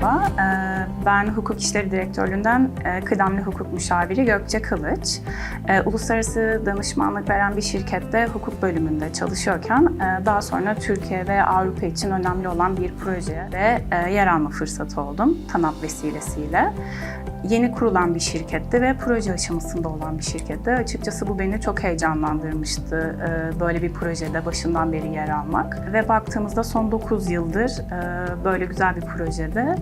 merhaba. Ben Hukuk İşleri Direktörlüğü'nden e, kıdemli hukuk müşaviri Gökçe Kılıç. E, Uluslararası danışmanlık veren bir şirkette hukuk bölümünde çalışıyorken e, daha sonra Türkiye ve Avrupa için önemli olan bir projede yer alma fırsatı oldum TANAP vesilesiyle. Yeni kurulan bir şirketti ve proje aşamasında olan bir şirketti. Açıkçası bu beni çok heyecanlandırmıştı. Böyle bir projede başından beri yer almak. Ve baktığımızda son 9 yıldır böyle güzel bir projede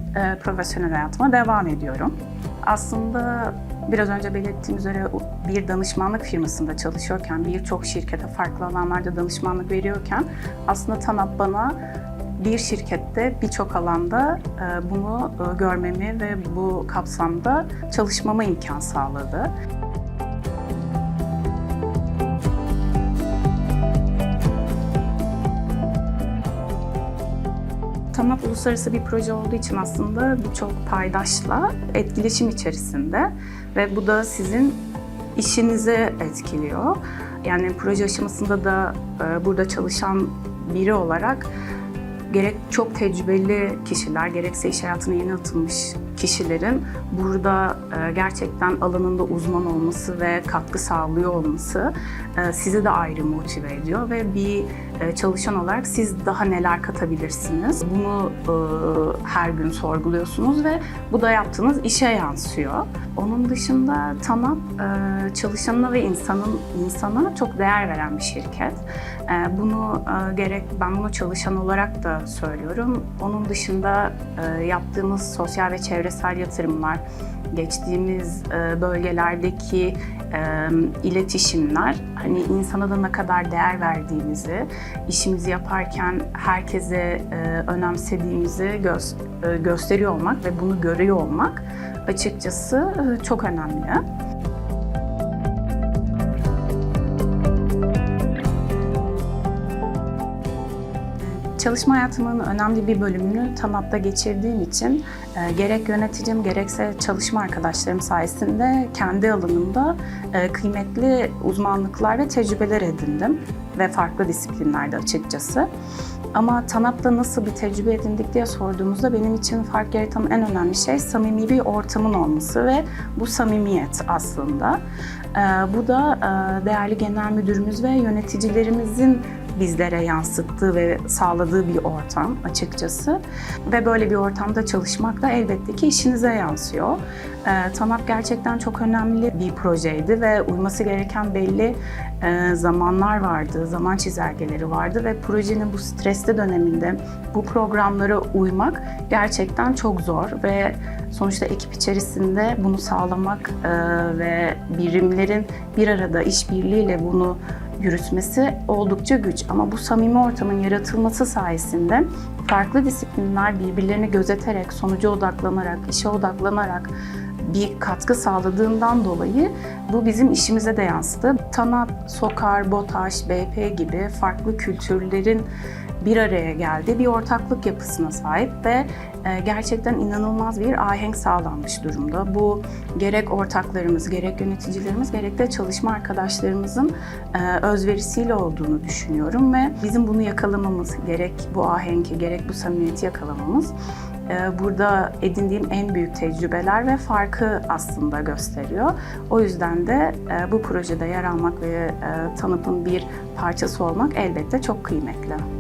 profesyonel hayatıma devam ediyorum. Aslında biraz önce belirttiğim üzere bir danışmanlık firmasında çalışıyorken, birçok şirkete farklı alanlarda danışmanlık veriyorken aslında TANAP bana bir şirkette birçok alanda e, bunu e, görmemi ve bu kapsamda çalışmama imkan sağladı. TANAP uluslararası bir proje olduğu için aslında birçok paydaşla etkileşim içerisinde ve bu da sizin işinizi etkiliyor. Yani proje aşamasında da e, burada çalışan biri olarak gerek çok tecrübeli kişiler, gerekse iş hayatına yeni atılmış kişilerin burada e, gerçekten alanında uzman olması ve katkı sağlıyor olması e, sizi de ayrı motive ediyor ve bir e, çalışan olarak siz daha neler katabilirsiniz? Bunu her gün sorguluyorsunuz ve bu da yaptığınız işe yansıyor. Onun dışında TANAP çalışanına ve insanın insana çok değer veren bir şirket. Bunu gerek ben bunu çalışan olarak da söylüyorum. Onun dışında yaptığımız sosyal ve çevresel yatırımlar, geçtiğimiz e, bölgelerdeki e, iletişimler hani insana da ne kadar değer verdiğimizi, işimizi yaparken herkese e, önemsediğimizi gö- gösteriyor olmak ve bunu görüyor olmak açıkçası çok önemli. Çalışma hayatımın önemli bir bölümünü TANAP'ta geçirdiğim için e, gerek yöneticim gerekse çalışma arkadaşlarım sayesinde kendi alanımda e, kıymetli uzmanlıklar ve tecrübeler edindim ve farklı disiplinlerde açıkçası. Ama TANAP'ta nasıl bir tecrübe edindik diye sorduğumuzda benim için fark yaratan en önemli şey samimi bir ortamın olması ve bu samimiyet aslında. E, bu da e, değerli genel müdürümüz ve yöneticilerimizin bizlere yansıttığı ve sağladığı bir ortam açıkçası. Ve böyle bir ortamda çalışmak da elbette ki işinize yansıyor. E, TANAP gerçekten çok önemli bir projeydi ve uyması gereken belli e, zamanlar vardı, zaman çizelgeleri vardı ve projenin bu stresli döneminde bu programlara uymak gerçekten çok zor ve sonuçta ekip içerisinde bunu sağlamak e, ve birimlerin bir arada işbirliğiyle bunu yürütmesi oldukça güç. Ama bu samimi ortamın yaratılması sayesinde farklı disiplinler birbirlerini gözeterek, sonuca odaklanarak, işe odaklanarak bir katkı sağladığından dolayı bu bizim işimize de yansıdı. TANAP, SOKAR, BOTAŞ, BP gibi farklı kültürlerin bir araya geldiği bir ortaklık yapısına sahip ve e, gerçekten inanılmaz bir ahenk sağlanmış durumda. Bu gerek ortaklarımız, gerek yöneticilerimiz, gerek de çalışma arkadaşlarımızın e, özverisiyle olduğunu düşünüyorum ve bizim bunu yakalamamız, gerek bu ahenki, gerek bu samimiyeti yakalamamız e, burada edindiğim en büyük tecrübeler ve farkı aslında gösteriyor. O yüzden de bu projede yer almak ve TANAP'ın bir parçası olmak elbette çok kıymetli.